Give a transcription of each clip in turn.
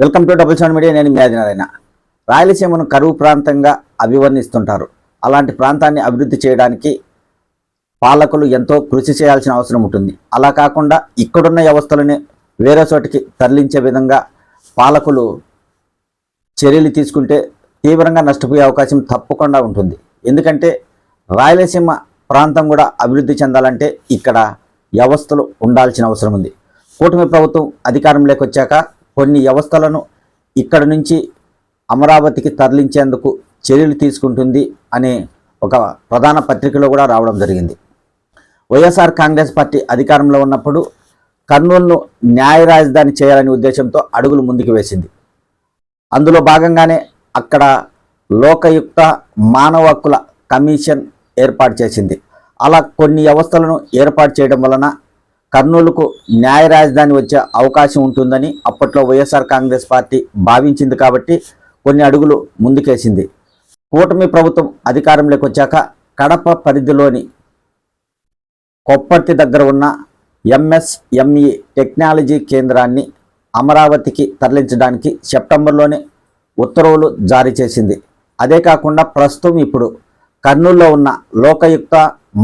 Welcome to double seven media నేను మీ ఆదినారాయణ. రాయలసీమను కరువు ప్రాంతంగా అభివర్ణిస్తుంటారు. అలాంటి ప్రాంతాన్ని అభివృద్ధి చేయడానికి పాలకులు ఎంతో కృషి చేయాల్సిన అవసరం ఉంటుంది. అలా కాకుండా ఇక్కడున్న వ్యవస్థలని వేరే చోటికి తరలించే విధంగా పాలకులు చర్యలు తీసుకుంటే తీవ్రంగా నష్టపోయే అవకాశం తప్పకుండా ఉంటుంది. ఎందుకంటే రాయలసీమ ప్రాంతం కూడా అభివృద్ధి చెందాలంటే ఇక్కడ వ్యవస్థలు ఉండాల్సిన అవసరం ఉంది. కూటమి ప్రభుత్వం అధికారంలోకి వచ్చాక కొన్ని వ్యవస్థలను ఇక్కడ నుంచి అమరావతికి తరలించేందుకు చర్యలు తీసుకుంటుంది అనే ఒక ప్రధాన పత్రికలో కూడా రావడం జరిగింది. వైఎస్ఆర్ కాంగ్రెస్ పార్టీ అధికారంలో ఉన్నప్పుడు కర్నూలును న్యాయ రాజధాని చేయాలనే ఉద్దేశంతో అడుగులు ముందుకు వేసింది. అందులో భాగంగానే అక్కడ లోకయుక్త మానవ హక్కుల కమిషన్ ఏర్పాటు చేసింది. అలా కొన్ని వ్యవస్థలను ఏర్పాటు చేయడం వలన కర్నూలుకు న్యాయ రాజధాని వచ్చే అవకాశం ఉంటుందని అప్పట్లో వైఎస్ఆర్ కాంగ్రెస్ పార్టీ భావించింది కాబట్టి కొన్ని అడుగులు ముందుకేసింది. కూటమి ప్రభుత్వం అధికారంలోకి వచ్చాక కడప పరిధిలోని కొప్పర్తి దగ్గర ఉన్న ఎంఎస్ఎంఈ టెక్నాలజీ కేంద్రాన్ని అమరావతికి తరలించడానికి సెప్టెంబర్లోనే ఉత్తర్వులు జారీ చేసింది. అదే కాకుండా ప్రస్తుతం ఇప్పుడు కర్నూలులో ఉన్న లోకయుక్త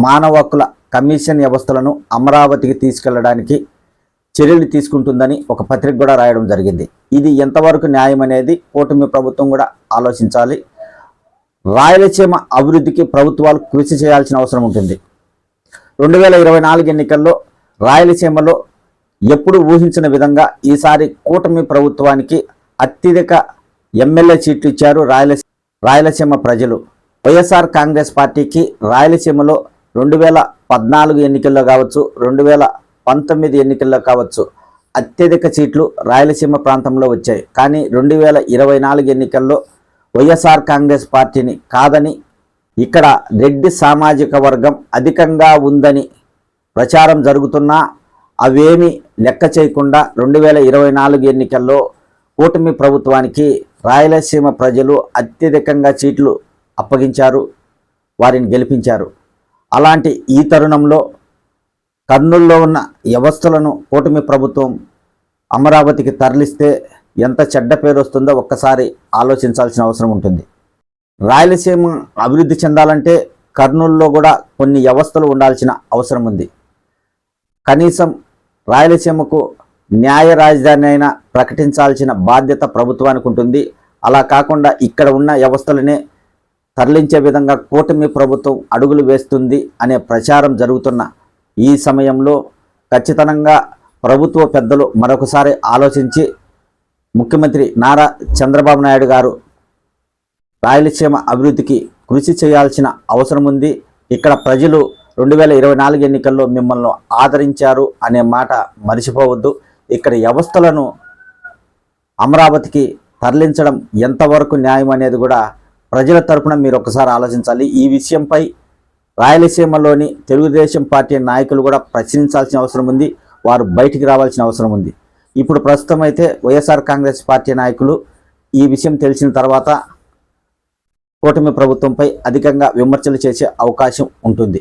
మానవ హక్కుల కమిషన్ వ్యవస్థలను అమరావతికి తీసుకెళ్ళడానికి చర్యలు తీసుకుంటుందని ఒక పత్రిక కూడా రాయడం జరిగింది. ఇది ఎంతవరకు న్యాయం అనేది కూటమి ప్రభుత్వం కూడా ఆలోచించాలి. రాయలసీమ అభివృద్ధికి ప్రభుత్వాలు కృషి చేయాల్సిన అవసరం ఉంటుంది. రెండు వేల ఇరవై నాలుగు ఎన్నికల్లో రాయలసీమలో ఎప్పుడు ఊహించిన విధంగా ఈసారి కూటమి ప్రభుత్వానికి అత్యధిక ఎమ్మెల్యే సీట్లు ఇచ్చారు రాయలసీ రాయలసీమ ప్రజలు. వైఎస్ఆర్ కాంగ్రెస్ పార్టీకి రాయలసీమలో రెండు వేల పద్నాలుగు ఎన్నికల్లో కావచ్చు రెండు వేల పంతొమ్మిది ఎన్నికల్లో కావచ్చు అత్యధిక సీట్లు రాయలసీమ ప్రాంతంలో వచ్చాయి. కానీ రెండు వేల ఇరవై నాలుగు ఎన్నికల్లో వైఎస్ఆర్ కాంగ్రెస్ పార్టీని కాదని ఇక్కడ రెడ్డి సామాజిక వర్గం అధికంగా ఉందని ప్రచారం జరుగుతున్నా అవేమీ లెక్క చేయకుండా రెండు వేల ఇరవై నాలుగు ఎన్నికల్లో కూటమి ప్రభుత్వానికి రాయలసీమ ప్రజలు అత్యధికంగా సీట్లు అప్పగించారు వారిని గెలిపించారు. అలాంటి ఈ తరుణంలో కర్నూల్లో ఉన్న వ్యవస్థలను కూటమి ప్రభుత్వం అమరావతికి తరలిస్తే ఎంత చెడ్డ పేరు వస్తుందో ఒక్కసారి ఆలోచించాల్సిన అవసరం ఉంటుంది. రాయలసీమ అభివృద్ధి చెందాలంటే కర్నూలులో కూడా కొన్ని వ్యవస్థలు ఉండాల్సిన అవసరం ఉంది. కనీసం రాయలసీమకు న్యాయ రాజధాని అయినా ప్రకటించాల్సిన బాధ్యత ప్రభుత్వానికి ఉంటుంది అలా కాకుండా ఇక్కడ ఉన్న వ్యవస్థలనే తరలించే విధంగా కూటమి ప్రభుత్వం అడుగులు వేస్తుంది అనే ప్రచారం జరుగుతున్న ఈ సమయంలో ఖచ్చితంగా ప్రభుత్వ పెద్దలు మరొకసారి ఆలోచించి ముఖ్యమంత్రి నారా చంద్రబాబు నాయుడు గారు రాయలసీమ అభివృద్ధికి కృషి చేయాల్సిన అవసరం ఉంది. ఇక్కడ ప్రజలు రెండు వేల ఇరవై నాలుగు ఎన్నికల్లో మిమ్మల్ని ఆదరించారు అనే మాట మర్చిపోవద్దు. ఇక్కడ వ్యవస్థలను అమరావతికి తరలించడం ఎంతవరకు న్యాయం అనేది కూడా ప్రజల తరపున మీరు ఒకసారి ఆలోచించాలి. ఈ విషయంపై రాయలసీమలోని తెలుగుదేశం పార్టీ నాయకులు కూడా ప్రశ్నించాల్సిన అవసరం ఉంది. వారు బయటికి రావాల్సిన అవసరం ఉంది. ఇప్పుడు ప్రస్తుతం అయితే వైఎస్ఆర్ కాంగ్రెస్ పార్టీ నాయకులు ఈ విషయం తెలిసిన తర్వాత కూటమి ప్రభుత్వంపై అధికంగా విమర్శలు చేసే అవకాశం ఉంటుంది.